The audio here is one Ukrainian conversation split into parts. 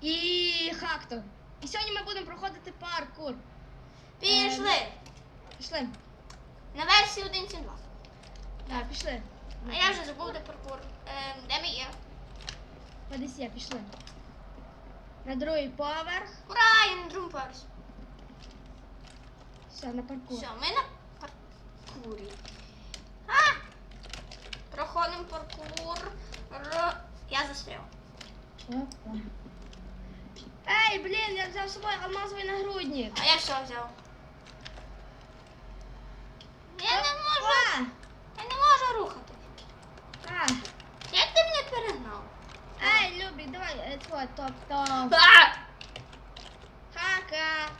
і Хактор. І сьогодні ми будемо проходити паркур. Пішли. Пішли. На версії 1.2. Так, пішли. А я вже забув, де паркур. Ем, де ми є? Подесі, пішли. На другий поверх. Ура, я на другому поверсі. Все, на паркур. Все, ми на паркурі. А! Проходимо паркур. Р... Я застряв. Опа. Ей, блін, я взяв з собою алмазовий нагрудник. А я все взяв. Я не можу. Опа! Я не можу рухати. А. Як ти мене перегнав? Ей, Любі, давай, е, твой, топ, топ. А! Хака.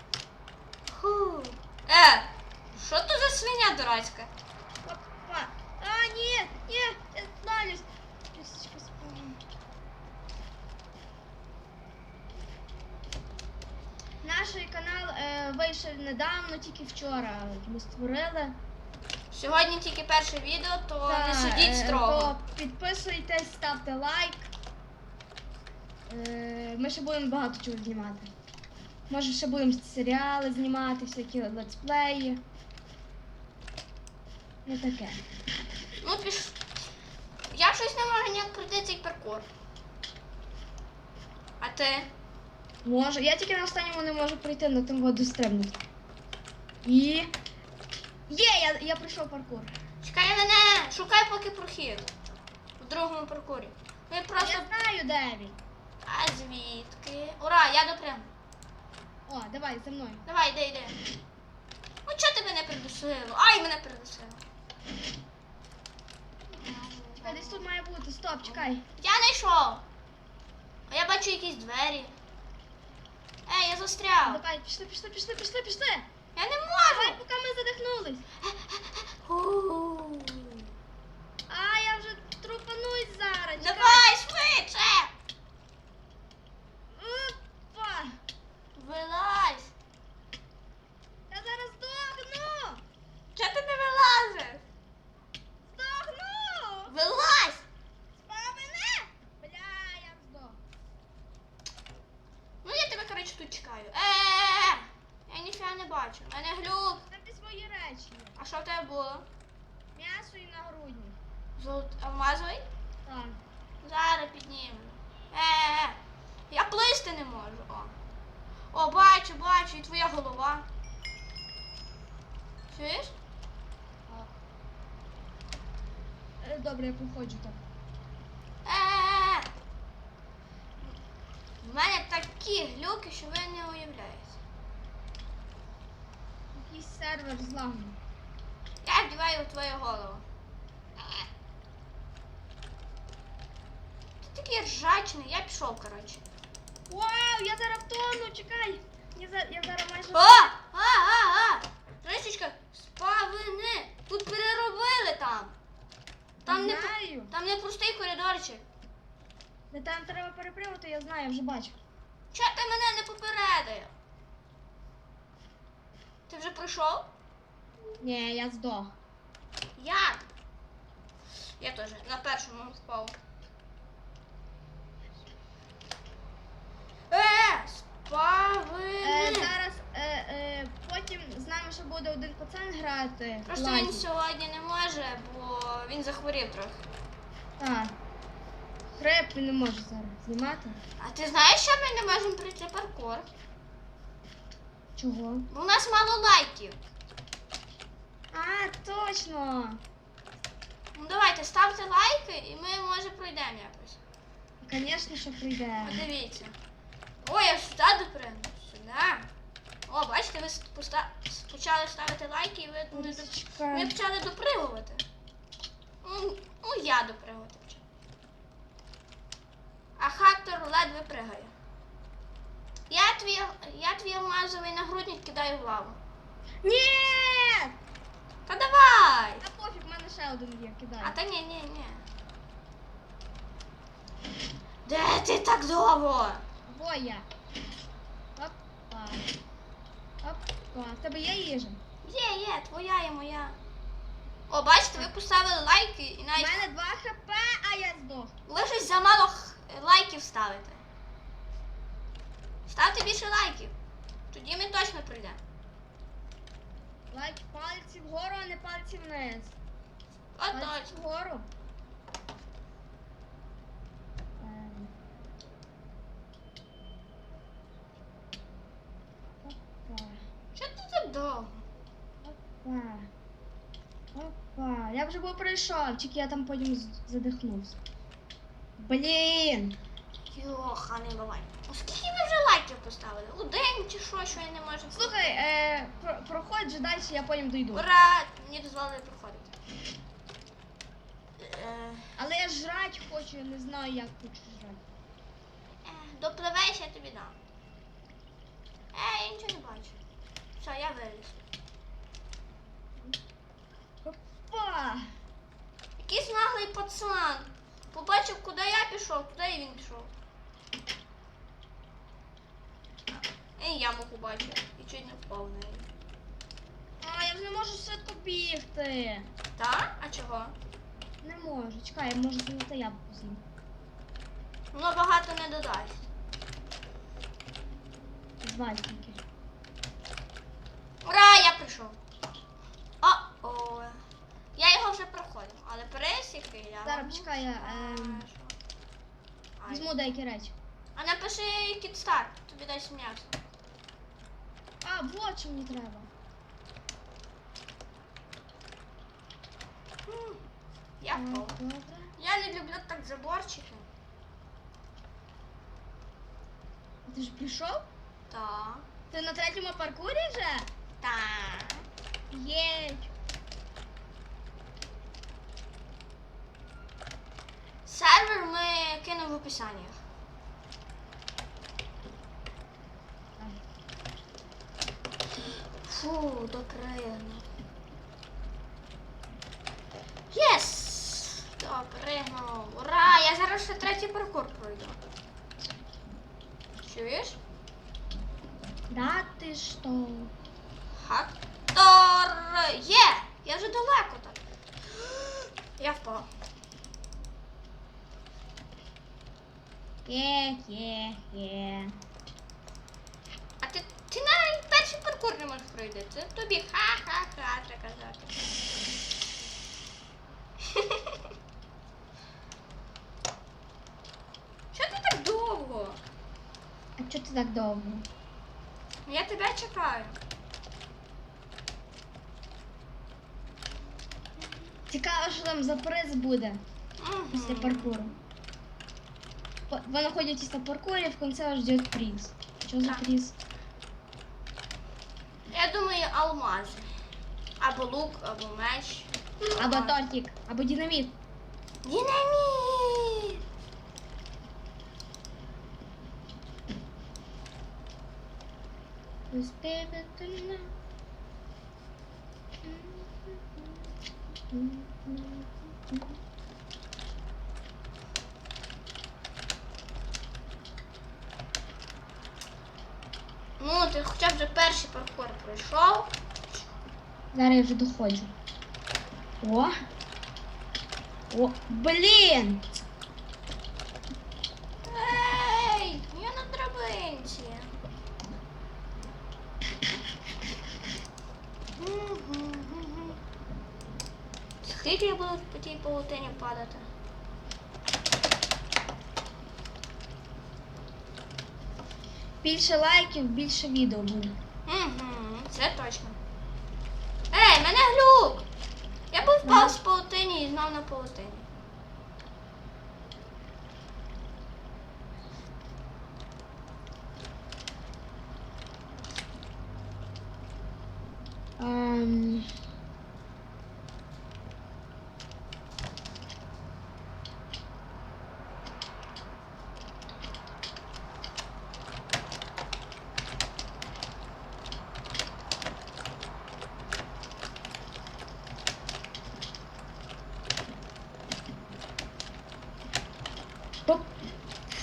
Фу. Е, що то за свиня дурацька? Недавно, тільки вчора ми створили. Сьогодні тільки перше відео, то не Та, судіть е, строго. то підписуйтесь, ставте лайк. Е, Ми ще будемо багато чого знімати. Може, ще будемо серіали знімати, всякі летсплеї. Не таке. Ну, піш... Я щось не можу ніяк пройти цей паркур. А ти? Може. Я тільки на останньому не можу пройти, на тим воду стрибнути. І. Є, я, я пройшов паркур. Чекай мене, шукай поки прохід. У другому паркурі. Ми просто. Я знаю, де він. А звідки? Ура, я допрям. О, давай за мною. Давай, йди, йди. Ну чого ти мене придушило? Ай, мене придушило. Чекай, десь тут має бути. Стоп, чекай. Я не йшов. А я бачу якісь двері. Ей, я застряв. Давай, пішли, пішли, пішли, пішли, пішли. Я не Давай, можу. поки ми задихнулись. Фу. А, я вже трупанусь зараз. чекай. Давай швидше. Опа! Вилазь. Я зараз здохну! Чого ти не вилазиш? Здохну! Вилазь. Спа мене! Бля, я здох. Ну я тебе, коротше, тут чекаю. Е, я ніфіга не бачу. У мене глюк. Там десь мої речі є. Було? М'ясо і нагрудні. Золот алмазовий? Так. Зараз піднімемо. Е-е-е. я плисти не можу. О. О, бачу, бачу, і твоя голова. Чуєш? Е, Добре, я походжу так. Е. У мене такі глюки, що ви не уявляєте. Якийсь сервер зламаний. Я вдіваю в твою голову. Ти такий ржачний, я пішов, коротше. Вау, я зараз втону, чекай! Я, за, я зараз майже. О! А, а, а! Рисічка, спавини! Тут переробили там. Там не, знаю. там не простий коридорчик. Де там треба перепригати, я знаю, я вже бачу. Чого ти мене не попередив? Ти вже пройшов? Ні, я здох. Як? Я теж на першому впав. Е! Е, зараз е, е, потім з нами ще буде один пацан грати. Просто Лазі. він сьогодні не може, бо він захворів трохи. Так. Реп він не може зараз знімати. А ти знаєш, що ми не можемо пройти паркур? Чого? Бо у нас мало лайків. А, точно! Ну давайте ставте лайки і ми може пройдемо якось. Звісно, що прийде. Подивіться. О, я сюди допригну. Сюди. О, бачите, ви почали ставити лайки і ви, не доп- Чекай. почали допригувати. Ну, ну, я допригувати почав. А хактор ледве пригає. Я твій, я твій алмазовий нагрудник кидаю в лаву. Ні! Та давай! Та пофіг, в мене ще один є, кидай. А та ні, ні, ні. Де ти так довго? Боя. Опа. Опа. В тебе є їжа? Є, є, твоя і моя. О, бачите, ви поставили лайки і У навіть мене 2 хп, а я здох. ви щось замало х- лайків ставите. Ставте більше лайків. Тоді ми точно прийдемо. Лайк пальці вгору, а не пальці вниз. От Пальці точно. вгору. Ем. Опа. Що ти так довго? Опа. Опа. Я вже був прийшов, тільки я там потім задихнувся. Блін. Йоха, не бувай. А скільки ви вже лайків поставили? Один чи що, що я не можу. Слухай, е, про, проходь же далі, я потім дойду. Ура! Мені дозволили проходити. Е, Але я жрать хочу, я не знаю, як хочу жрати. е, Допливеш, я тобі дам. Е, я нічого не бачу. Все, я виліз. Опа! Якийсь наглий пацан. Побачив, куди я пішов, туди і він пішов. І яму побачив. І чуть не впав в неї. А, я вже не можу швидко бігти. Та? А чого? Не можу. Чекай, може золоте яблуко з'їм. Воно багато не додасть. Два тільки. Ура, я прийшов. О-о. Я його вже проходив, але пересіки я. Зараз, вам почекай, я, ем, Візьму деякі речі. А напиши кітстар, тобі дасть м'ясо. А, вот що мені треба. М, Я Так, впав. добре. Я не люблю так заборчики. Ти ж прийшов? Так. Ти на третьому паркурі вже? Так. Є. Сервер ми кинемо в описанні. Фу, допригну. Єс! Допригнув. Ура! Я зараз ще третій паркур пройду. Чуєш? Да ти що? Хактор! Є! Я вже далеко так. Я впав. Є, є, є. А ти, ти навіть перший паркур не можеш пройти. Це тобі ха-ха-ха треба казати. Що ти так довго? А чого ти так довго? Я тебе чекаю. Цікаво, що там за приз буде після Мгм. паркуру. Вы находитесь на паркуре, в конце вас ждет приз. Что за приз? Я думаю, алмази. Або лук, або меч. Або тортик, або динамит. Динаміт! Who's baby tonight? Ну, ти хоча б вже перший паркур пройшов. Зараз я вже доходжу. О! О, блін! Ей, я на драбинці. Скільки я буду по тій павутині падати? Більше лайків, більше відео буде. Угу, це точно. Ей, мене глюк! Я був впав з павутині і знов на павутині. Ем...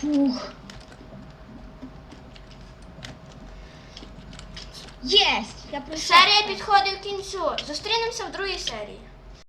Фух. Єсть! Я прийшла. Серія підходить в кінцю. Зустрінемося в другій серії.